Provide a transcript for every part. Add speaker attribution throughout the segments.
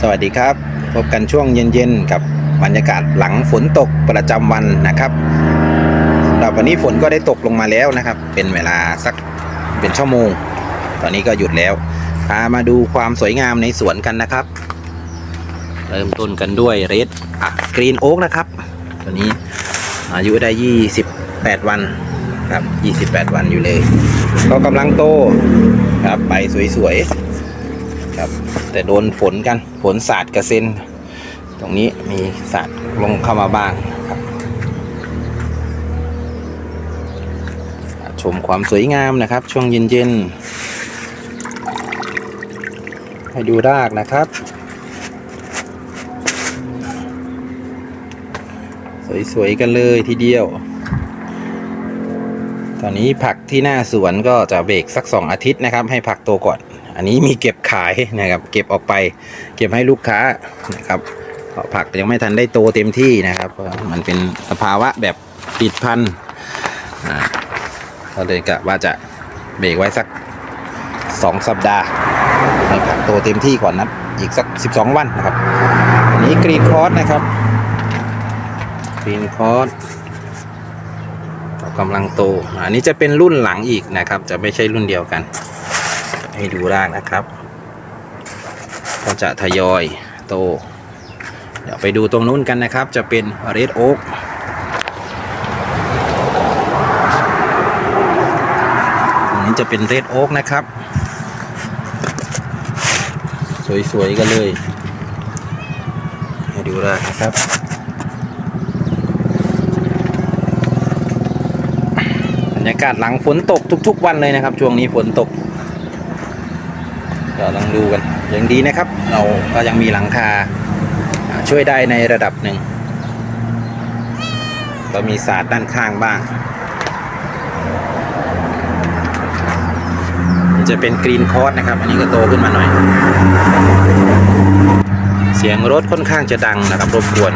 Speaker 1: สวัสดีครับ พบกันช่วงเย็นๆกับบรรยากาศหลังฝนตกประจำวันนะครับสำหรับวันนี้ฝนก็ได้ตกลงมาแล้วนะครับ เป็นเวลาสักเป็นชั่วโมง ตอนนี้ก็หยุดแล้วพามาดูความสวยงามในสวนกันนะครับ เริ่มต้นกันด้วยเรดกรีนโอ๊กนะครับ ตัวนี้อายุได้ 28 วันครับ 28 วันอยู่เลย ก็กำลังโตครับใบสวยๆ ครับ แต่โดนฝนกันฝนสาดกระเซ็น ตรงนี้มีสาดลงเข้ามาบ้างครับ ชมความสวยงามนะครับ ช่วงเย็นๆ ให้ดูรากนะครับ สวยๆ กันเลยทีเดียวตอนนี้ผักที่หน้าสวนก็จะเบรกสัก 2 อาทิตย์นะครับ ให้ผักโตก่อน อันนี้มีเก็บขายนะครับ เก็บออกไป เก็บให้ลูกค้านะครับเพราะผักยังไม่ทันได้โตเต็มที่นะครับ มันเป็นสภาวะแบบติดพันธุ์ก็เลยกะว่าจะเบรกไว้สัก 2 สัปดาห์ให้ผักโตเต็มที่ก่อนนะอีกสัก 12 วันนะครับอันนี้กรีนคอร์สนะครับกรีนคอร์สกำลังโต อันนี้จะเป็นรุ่นหลังอีกนะครับ จะไม่ใช่รุ่นเดียวกัน ให้ดูรากนะครับ ก็จะทยอยโต เดี๋ยวไปดูตรงนู้นกันนะครับ จะเป็น Red Oak ตรงนี้จะเป็น Red Oak นะครับ สวย ๆ กันเลยให้ดูรากนะครับบรรยากาศหลังฝนตกทุก ๆ วันเลยนะครับ ช่วงนี้ฝนตก ก็ลองดูกันยังดีนะครับ เราก็ยังมีหลังคาช่วยได้ในระดับหนึ่ง ก็มีศาสตร์ด้านข้างบ้าง จะเป็นกรีนคอร์สนะครับ อันนี้ก็โตขึ้นมาหน่อย เสียงรถค่อนข้างจะดังนะครับรบกวน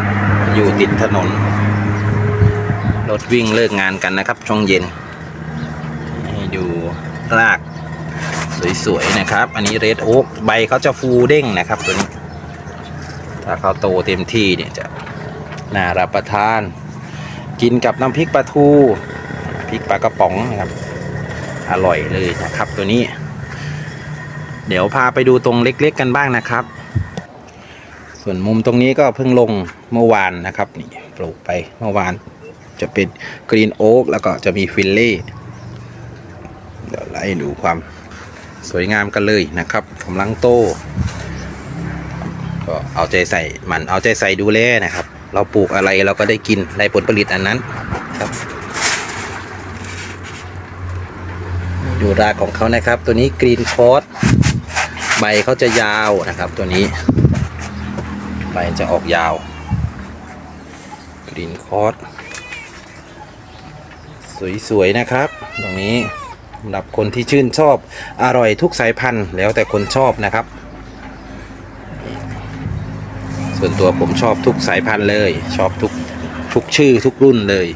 Speaker 1: อยู่ติดถนน รถวิ่งเลิกงานกันนะครับช่วงเย็นให้ดูราก สวยๆนะครับ อันนี้เรดโอ๊กใบเขาจะฟูเด้งนะครับตัวนี้ ถ้าเขาโตเต็มที่เนี่ยจะน่ารับประทาน กินกับน้ำพริกปลาทูพริกปลากระป๋องนะครับ อร่อยเลยนะครับตัวนี้ เดี๋ยวพาไปดูตรงเล็กๆกันบ้างนะครับ ส่วนมุมตรงนี้ก็เพิ่งลงเมื่อวานนะครับนี่ปลูกไปเมื่อวานจะเป็นกรีนโอ๊กแล้วก็จะมีฟิลเล่เดี๋ยวไล่ดูความ สวยงามกันเลยนะครับกำลังโต ก็เอาใจใส่มันเอาใจใส่ดูแลนะครับ เราปลูกอะไรเราก็ได้กินได้ผลผลิตอันนั้นครับ ดูรากของเขานะครับ ตัวนี้กรีนคอร์สใบเขาจะยาวนะครับ ตัวนี้ ใบจะออกยาวกรีนคอร์สสวยๆนะครับ ตรงนี้ สำหรับคนที่ชื่นชอบอร่อยทุกสายพันธุ์แล้วแต่คนชอบนะครับ ส่วนตัวผมชอบทุกสายพันธุ์เลย ชอบทุกทุกชื่อทุกรุ่นเลย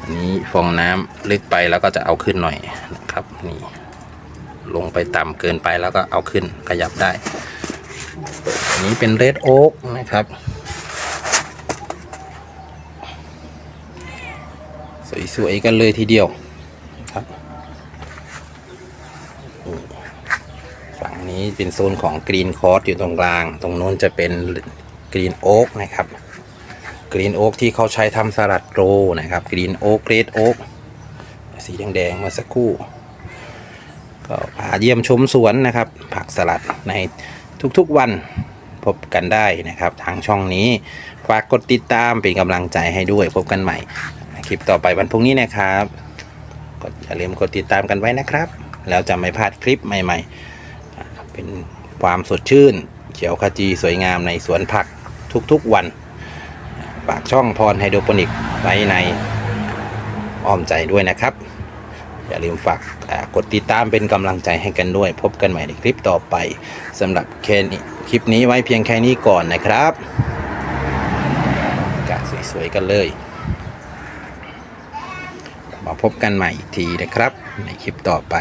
Speaker 1: อันนี้ฟองน้ำลึกไปแล้วก็จะเอาขึ้นหน่อยนะครับนี่ลงไปต่ำเกินไปแล้วก็เอาขึ้นขยับได้อันนี้เป็นเรดโอ๊กนะครับสวยๆกันเลยทีเดียวครับนี่ ฝั่งนี้เป็นโซนของกรีนคอร์สอยู่ตรงกลาง ตรงโน้นจะเป็นกรีนโอ๊กนะครับกรีนโอ๊กที่เขาใช้ทำสลัดโรนะครับกรีนโอ๊กเกรดโอ๊กสีแดงๆมาสักครู่ ก็พาเยี่ยมชมสวนนะครับ ผักสลัดในทุกๆวันพบกันได้นะครับ ทางช่องนี้ฝากกดติดตามเป็นกำลังใจให้ด้วยพบกันใหม่ คลิปต่อไปวันพรุ่งนี้นะครับ กดอย่าลืมกดติดตามกันไว้นะครับ แล้วจะไม่พลาดคลิปใหม่ๆ เป็นความสดชื่น เขียวขจีสวยงามในสวนผักทุกๆวันฝากช่องพรไฮโดรโปนิกไว้ในอ้อมใจด้วยนะครับ อย่าลืมฝากกดติดตามเป็นกำลังใจให้กันด้วย พบกันใหม่ในคลิปต่อไปสำหรับแค่นี้คลิปนี้ไว้เพียงแค่นี้ก่อนนะครับอากาศสวยๆกันเลย มาพบกันใหม่อีกทีนะครับ ในคลิปต่อไป